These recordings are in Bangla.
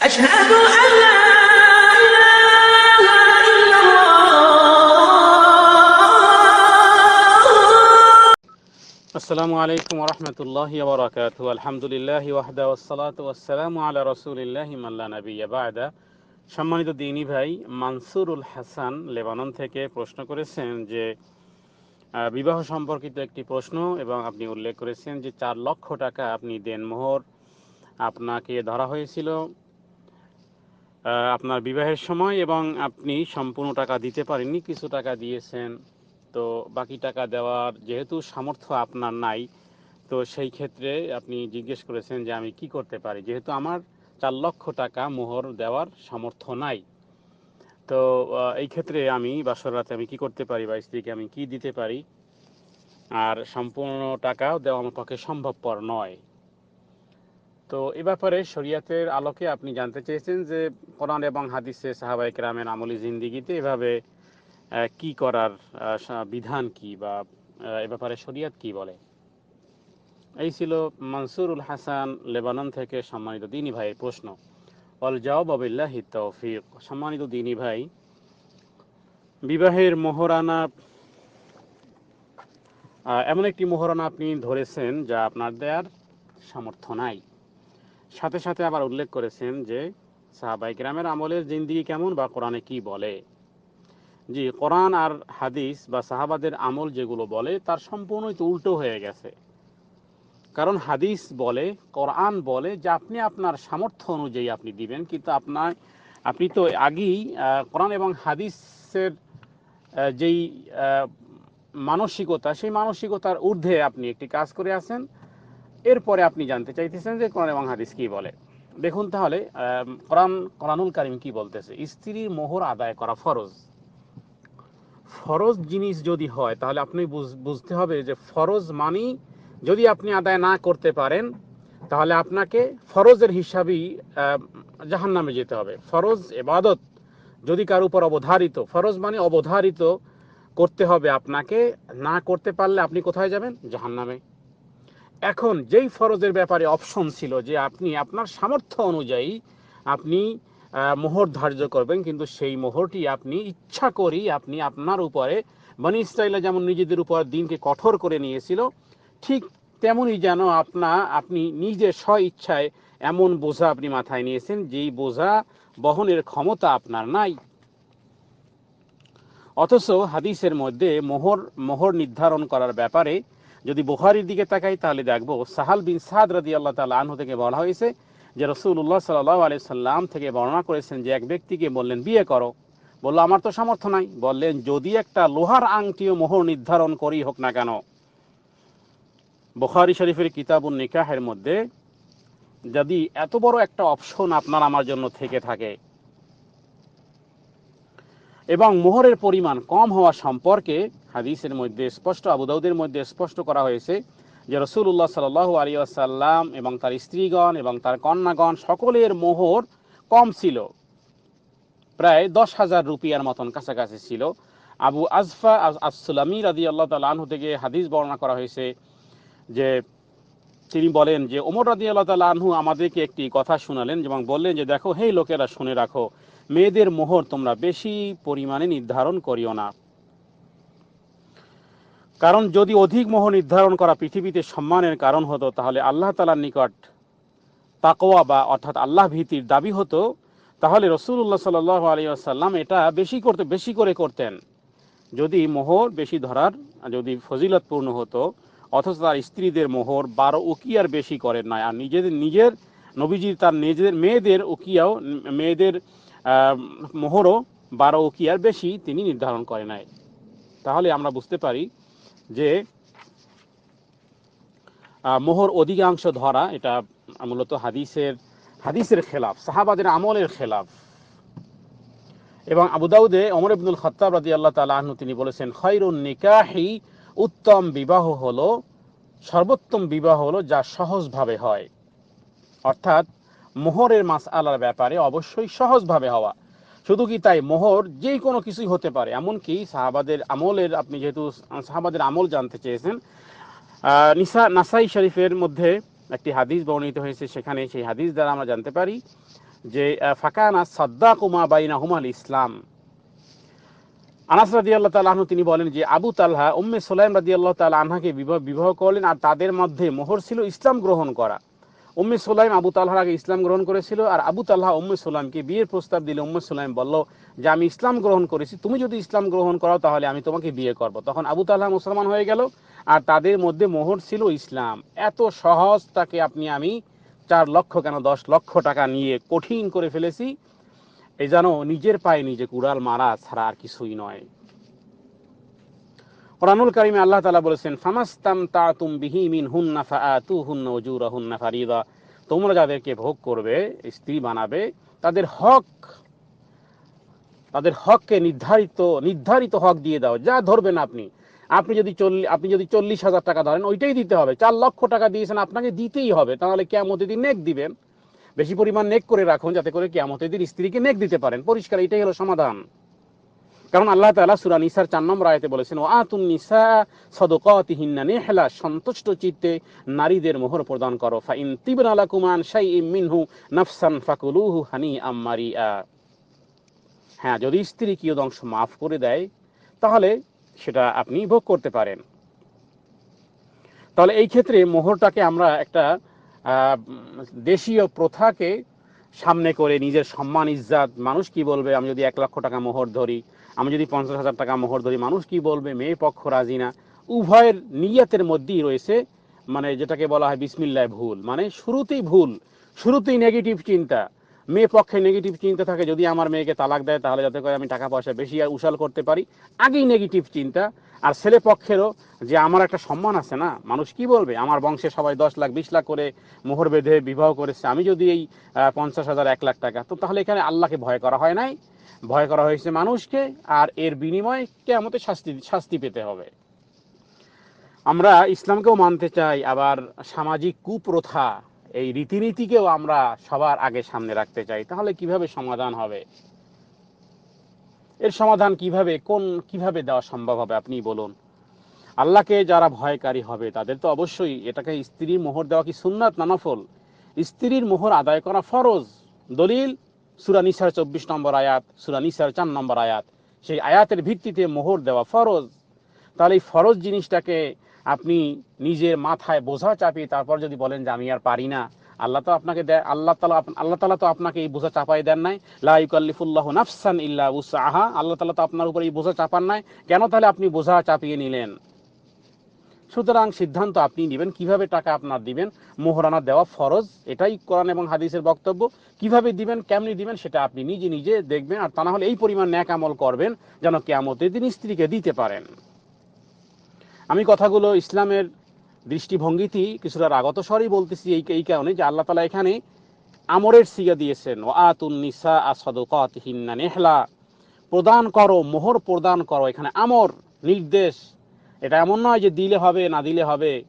أشهد أن لا إله إلا الله আসসালামু আলাইকুম রহমতুল্লাহ বরকাত আলহামদুলিল্লাহ ওয়াহদা ওসালাত ওয়াসালাম আলা রসুলিল্লাহ মাল্লা নবী বায়দা সম্মানিত দিনী ভাই মানসুরুল হাসান লেবানন থেকে প্রশ্ন করেছেন যে আহ, বিবাহ সম্পর্কিত একটি প্রশ্ন এবং আপনি উল্লেখ করেছেন যে চার লক্ষ টাকা আপনি দেনমোহর আপনাকে ধরা হয়েছিল আহ, আপনার বিবাহের সময় এবং আপনি সম্পূর্ণ টাকা দিতে পারেননি, কিছু টাকা দিয়েছেন, তো বাকি টাকা দেওয়ার যেহেতু সামর্থ্য আপনার নাই, তো সেই ক্ষেত্রে আপনি জিজ্ঞেস করেছেন যে আমি কি করতে পারি। যেহেতু আমার চার লক্ষ টাকা মোহর দেওয়ার সামর্থ্য নাই, তো এই ক্ষেত্রে আমি বাসর রাতে আমি কি করতে পারি বা স্ত্রীকে আমি কি দিতে পারি? আর সম্পূর্ণ টাকাও দেওয়া আমার পক্ষে সম্ভবপর নয়। তো এ ব্যাপারে শরিয়াতের আলোকে আপনি জানতে চেয়েছেন যে কোরআন এবং হাদিসে সাহাবাই কেরামের আমলি জিন্দিগিতে এভাবে কি করার বিধান কি বা এ ব্যাপারে শরিয়াত কি বলে? এই ছিল মনসুরুল হাসান লেবানন থেকে সম্মানিত দিনী ভাইয়ের প্রশ্ন। অল আবিল্লাহি তৌফিক। সম্মানিত দিনী ভাই, বিবাহের মোহরানা এমন একটি মোহরানা আপনি ধরেছেন যা আপনার দেয়ার সামর্থ্য নাই। সাথে সাথে আবার উল্লেখ করেছেন যে সাহাবাই গ্রামের আমলের জিন্দিগি কেমন বা কোরআনে কি বলে? জি, কোরআন আর হাদিস বা সাহাবাদের আমল যেগুলো বলে, তার সম্পূর্ণই তো উল্টো হয়ে গেছে। কারণ হাদিস বলে, কোরআন বলে যে আপনি আপনার সামর্থ্য অনুযায়ী আপনি দিবেন, কিন্তু আপনার, আপনি তো আগেই কোরআন এবং হাদিসের যেই মানসিকতা, সেই মানসিকতার ঊর্ধ্বে আপনি একটি কাজ করে আছেন। এরপরে আপনি জানতে চাইতেছেন যে কোরআন এবং হাদিস কি বলে। দেখুন তাহলে কোরআন, কোরআনুল কারিম কি বলতেছে? স্ত্রীর মোহর আদায় করা ফরজ। ফরজ জিনিস যদি হয়, তাহলে আপনি বুঝ- বুঝতে হবে যে ফরজ মানি যদি আপনি আদায় না করতে পারেন, তাহলে আপনাকে ফরজের হিসাবেই জাহান নামে যেতে হবে। ফরজ এবাদত যদি কার উপর অবধারিত, ফরজ মানে অবধারিত করতে হবে আপনাকে। না করতে পারলে আপনি কোথায় যাবেন? জাহান নামে এখন যেই ফরজের ব্যাপারে অপশন ছিল যে আপনি আপনার সামর্থ্য অনুযায়ী আপনি মোহর ধার্য করবেন, কিন্তু সেই মোহরটি আপনি ইচ্ছা করেই আপনি আপনার উপরে মানে ইসরায়েলে যেমন নিজেদের উপর দিনকে কঠোর করে নিয়েছিল, ঠিক তেমনই যেন আপনা, আপনি নিজের স্ব ইচ্ছায় এমন বোঝা আপনি মাথায় নিয়েছেন, যেই বোঝা বহনের ক্ষমতা আপনার নাই। অথচ হাদিসের মধ্যে মোহর মোহর নির্ধারণ করার ব্যাপারে যদি বুখারির দিকে তাকাই, তাহলে দেখব সাহাল বিন সাদ রাদি আল্লাহ তালা আনহু থেকে বলা হয়েছে যে রসুল্লাহ সাল্লাহ আলি সাল্লাম থেকে বর্ণনা করেছেন যে এক ব্যক্তিকে বললেন, বিয়ে করো। বলল, আমার তো সামর্থ্য নাই। বললেন, যদি একটা লোহার আংটিও মোহর নির্ধারণ করি হোক না কেন? বুখারি শরীফের কিতাবুন নিকাহের মধ্যে, যদি এত বড় একটা অপশন আপনার আমার জন্য থেকে থাকে এবং মোহরের পরিমাণ কম হওয়া সম্পর্কে হাদিসের মধ্যে স্পষ্ট আবুদাউদের মধ্যে স্পষ্ট করা হয়েছে যে রসুল্লাহ সাল আলী আসাল্লাম এবং তার স্ত্রীগণ এবং তার কন্যাগণ সকলের মোহর কম ছিল। প্রায় দশ হাজার রুপিয়ার মতন কাছাকাছি ছিল। আবু আজফা আসুলামি রাদি আল্লাহ তাল থেকে হাদিস বর্ণনা করা হয়েছে যে তিনি বলেন যে, ওমর রাদি আল্লাহ তাল আনহু আমাদেরকে একটি কথা শোনালেন এবং বললেন যে, দেখো হেই লোকেরা, শুনে রাখো, মেয়েদের মোহর তোমরা বেশি পরিমাণে নির্ধারণ করিও না। কারণ যদি অধিক মোহর নির্ধারণ করা পৃথিবীতে সম্মানের কারণ হতো, তাহলে আল্লাহ তালার নিকট তাকোয়া বা অর্থাৎ আল্লাহ ভীতির দাবি হতো, তাহলে রসুল্লাহ সাল আলী আসাল্লাম এটা বেশি করতে, বেশি করে করতেন। যদি মোহর বেশি ধরার, যদি ফজিলতপূর্ণ হতো, অথচ তার স্ত্রীদের মোহর বারো উকিয়ার বেশি করেন নাই। আর নিজেদের, নিজের নবীজির, তার নিজেদের মেয়েদের উকিয়াও, মেয়েদের মোহরও বারো উকিয়ার বেশি তিনি নির্ধারণ করে নাই। তাহলে আমরা বুঝতে পারি যে মোহর অধিকাংশ ধরা এটা মূলত হাদিসের হাদিসের খেলাফ, সাহাবাদের আমলের খেলাফ। এবং আবুদাউদে অমর ইবনুল খত্তাব রাদি আল্লাহ তালা আহনু তিনি বলেছেন খৈরুন নিকাহি উত্তম বিবাহ হলো, সর্বোত্তম বিবাহ হলো যা সহজভাবে হয়। অর্থাৎ মোহরের মাস আলার ব্যাপারে অবশ্যই সহজভাবে হওয়া। শুধু কি তাই? মোহর যে কোনো কিছুই হতে পারে। এমনকি সাহাবাদের আমলের, আপনি যেহেতু সাহাবাদের আমল জানতে চেয়েছেন নিসা, নাসাই শরীফের মধ্যে একটি হাদিস বর্ণিত হয়েছে। সেখানে সেই হাদিস দ্বারা আমরা জানতে পারি যে ফাকানা সাদ্দাকুমা বাইনা হুমাল ইসলাম। আনাস রাদি আল্লাহ তালাহনু তিনি বলেন যে, আবু তালহা, উম্মে সোলাইম রাদি আল্লাহ তালা আনহাকে বিবাহ বিবাহ করলেন আর তাদের মধ্যে মোহর ছিল ইসলাম গ্রহণ করা। উম্মে সোলাইম আবু তালহার আগে ইসলাম গ্রহণ করেছিল আর আবু তাল্লাহ উম্মে সোলাইমকে বিয়ের প্রস্তাব দিলে উম্মে সোলাইম বলল যে, আমি ইসলাম গ্রহণ করেছি, তুমি যদি ইসলাম গ্রহণ করো তাহলে আমি তোমাকে বিয়ে করব। তখন আবু তাল্লাহ মুসলমান হয়ে গেল আর তাদের মধ্যে মোহর ছিল ইসলাম। এত সহজ তাকে আপনি, আমি চার লক্ষ কেন দশ লক্ষ টাকা নিয়ে কঠিন করে ফেলেছি। এই যেন নিজের পায়ে নিজে কুড়াল মারা ছাড়া আর কিছুই নয়। কোরআনুল কারিমে আল্লাহ তালা বলেছেন ফামাস্তাম তা তুম বিহি মিন হুন্না ফাআতু হুন্না উজুরা হুন্না ফারিদা। তোমরা যাদেরকে ভোগ করবে, স্ত্রী বানাবে, তাদের হক, তাদের হককে নির্ধারিত নির্ধারিত হক দিয়ে দাও, যা ধরবেন আপনি। আপনি যদি চল্লিশ আপনি যদি চল্লিশ হাজার টাকা ধরেন, ওইটাই দিতে হবে। চার লক্ষ টাকা দিয়েছেন, আপনাকে দিতেই হবে, তাহলে কেমতে দিন নেক দিবেন। বেশি পরিমাণ নেক করে রাখুন, যাতে করে কেমতে দিন স্ত্রীকে নেক দিতে পারেন। পরিষ্কার, এটাই হলো সমাধান। কারণ আল্লাহ তাআলা সুরা নিসার চার নম্বর আয়াতে বলেছেন, ওয়া আতুন নিসা সাদাকাতিহিন্না নিহলা সন্তুষ্ট চিত্তে নারীদের মোহর প্রদান করো। ফা ইন তিবনা লাকুম আন শাইইম মিনহু নাফসান ফাকুলুহু হানিআম মারিআ। হ্যাঁ যদি স্ত্রী কিয় অংশ মাফ করে দেয়, তাহলে সেটা আপনি ভোগ করতে পারেন। তাহলে এই ক্ষেত্রে মোহরটাকে আমরা একটা দেশীয় প্রথাকে সামনে করে নিজের সম্মান, ইজ্জাত, মানুষ কি বলবে? আমি যদি এক লক্ষ টাকা মোহর ধরি আমি যদি পঞ্চাশ হাজার টাকা মোহর ধরি, মানুষ কি বলবে? মেয়ে পক্ষ রাজি না। উভয়ের নিয়তের মধ্যেই রয়েছে মানে যেটাকে বলা হয় বিসমিল্লায় ভুল। মানে শুরুতেই ভুল, শুরুতেই নেগেটিভ চিন্তা। মেয়ে পক্ষে নেগেটিভ চিন্তা থাকে, যদি আমার মেয়েকে তালাক দেয়, তাহলে যাতে করে আমি টাকা পয়সা বেশি আর উশাল করতে পারি। আগেই নেগেটিভ চিন্তা। আর ছেলে পক্ষেরও যে আমার একটা সম্মান আছে না, মানুষ কি বলবে? আমার বংশে সবাই দশ লাখ, বিশ লাখ করে মোহর বেঁধে বিবাহ করেছে। আমি যদি এই পঞ্চাশ হাজার, এক লাখ টাকা, তো তাহলে এখানে আল্লাহকে ভয় করা হয় নাই? ভয় করা হয়েছে মানুষকে, আর এর বিনিময়ে কেমতে শাস্তি শাস্তি পেতে হবে। আমরা ইসলামকেও মানতে চাই, আবার সামাজিক কুপ্রথা, এই রীতিনীতিকেও আমরা সবার আগে সামনে রাখতে চাই। তাহলে কীভাবে সমাধান হবে? এর সমাধান কীভাবে, কোন, কীভাবে দেওয়া সম্ভব হবে, আপনি বলুন। আল্লাহকে যারা ভয়কারী হবে, তাদের তো অবশ্যই এটাকে স্ত্রীর মোহর দেওয়া কি সুন্নাত না নফল? স্ত্রীর মোহর আদায় করা ফরজ। দলিল সুরা নিসার চব্বিশ নম্বর আয়াত, সুরা নিসার চার নম্বর আয়াত। সেই আয়াতের ভিত্তিতে মোহর দেওয়া ফরজ। তাহলে এই ফরজ জিনিসটাকে আপনি নিজের মাথায় বোঝা চাপিয়ে তারপর যদি বলেন যে আমি আর পারি না, আল্লাহ তো আপনাকে আল্লাহ তালা আল্লাহ তালা তো আপনাকে এই বোঝা চাপাই দেন নাই। লাইকাল্লিফুল্লাহ নাফসান ইল্লা উসাহা আল্লাহ তালা তো আপনার উপর এই বোঝা চাপান নাই। কেন তাহলে আপনি বোঝা চাপিয়ে নিলেন? সুতরাং সিদ্ধান্ত আপনি নেবেন। কীভাবে টাকা আপনার দিবেন? মোহরানা দেওয়া ফরজ, এটাই কোরআন এবং হাদিসের বক্তব্য। কীভাবে দিবেন, কেমনি দিবেন, সেটা আপনি নিজে নিজে দেখবেন। আর তা না হলে এই পরিমাণ ন্যাক আমল করবেন, যেন কেয়ামতের দিন স্ত্রীকে দিতে পারেন। আমি কথাগুলো ইসলামের দৃষ্টিভঙ্গিতেই কিছুটা রাগত স্বরই বলতেছি এই এই কারণে যে আল্লাহ তালা এখানে আমরের সিগা দিয়েছেন। ও আতুন নিসা আসাদুকাতহিন্না নেহলা। প্রদান করো, মোহর প্রদান করো। এখানে আমর, নির্দেশ। এটা এমন নয় যে দিলে হবে, না দিলে হবে,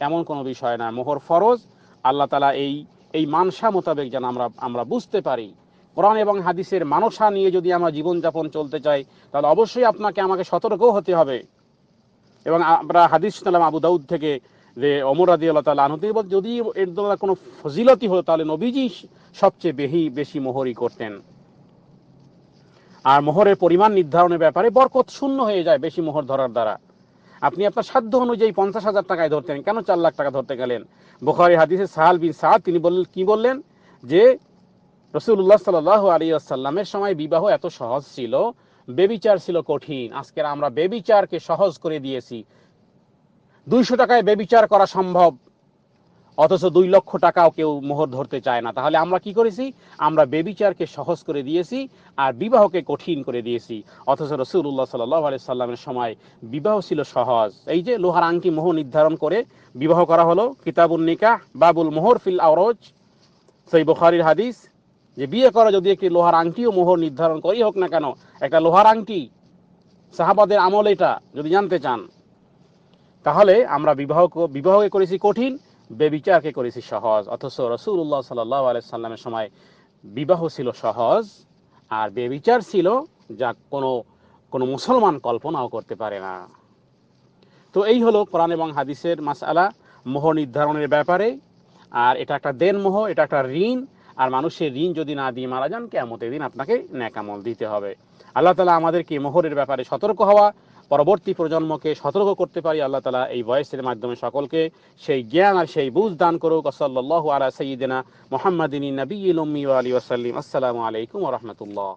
এমন কোনো বিষয় না। মোহর ফরজ, আল্লাহ তালা এই এই মানসা মোতাবেক যেন আমরা আমরা বুঝতে পারি। কোরআন এবং হাদিসের মানসা নিয়ে যদি আমরা জীবনযাপন চলতে চাই, তাহলে অবশ্যই আপনাকে আমাকে সতর্কও হতে হবে। এবং আমরা হাদিস শুনলাম আবু দাউদ থেকে যে অমর আদি আল্লাহ তালা আনহতি যদি এর দ্বারা কোনো ফজিলতি হতো, তাহলে নবীজি সবচেয়ে বেশি বেশি মোহরই করতেন। আর মোহরের পরিমাণ নির্ধারণের ব্যাপারে বরকত শূন্য হয়ে যায় বেশি মোহর ধরার দ্বারা। আপনি আপনার সাধ্য অনুযায়ী পঞ্চাশ হাজার টাকায় ধরতেন কেন চার লাখ টাকা ধরতে গেলেন? বোখারি হাদিসে সাহাল বিন সাদ, তিনি বললেন কি বললেন? যে রসুল্লাহ সাল আলী আসাল্লামের সময় বিবাহ এত সহজ ছিল, বেবিচার ছিল কঠিন। আজকের আমরা বেবিচারকে সহজ করে দিয়েছি। দুইশো টাকায় বেবিচার করা সম্ভব। অথচ দুই লক্ষ টাকাও কেউ মোহর ধরতে চায় না। তাহলে আমরা কি করেছি? আমরা বেবিচারকে সহজ করে দিয়েছি আর বিবাহকে কঠিন করে দিয়েছি। অথচ রসুল্লাহ সাল্লাহ আলি সাল্লামের সময় বিবাহ ছিল সহজ। এই যে লোহার আংটি মোহ নির্ধারণ করে বিবাহ করা হলো কিতাবুল নিকাহ, বাবুল মোহর ফিল আওরজ সেই বুখারির হাদিস, যে বিয়ে করা যদি একটি লোহার আংটিও মোহর নির্ধারণ করেই হোক না কেন, একটা লোহার আংটি, সাহাবাদের আমল এটা, যদি জানতে চান, তাহলে আমরা বিবাহ বিবাহকে করেছি কঠিন বেবিচারকে করেছি সহজ। অথচ রসুল্লাহ সাল্লাহ সাল্লামের সময় বিবাহ ছিল সহজ, আর বেবিচার ছিল যা কোনো কোনো মুসলমান কল্পনাও করতে পারে না। তো এই হলো কোরআন এবং হাদিসের মাসালা, মোহ নির্ধারণের ব্যাপারে। আর এটা একটা দেন মোহ, এটা একটা ঋণ। আর মানুষের ঋণ যদি না দিয়ে মারা যান কেমতের দিন আপনাকে ন্যাকামল দিতে হবে। আল্লাহ তালা আমাদেরকে মোহরের ব্যাপারে সতর্ক হওয়া পরবর্তী প্রজন্মকে সতর্ক করতে পারি, আল্লাহ তালা এই ভয়েসের মাধ্যমে সকলকে সেই জ্ঞান আর সেই বুঝ দান করুক। আসল্লাহ আলা সঈদিনা মোহাম্মদিনী নবী আলী ওসাল্লিম আসসালামু আলাইকুম রহমতুল্লাহ।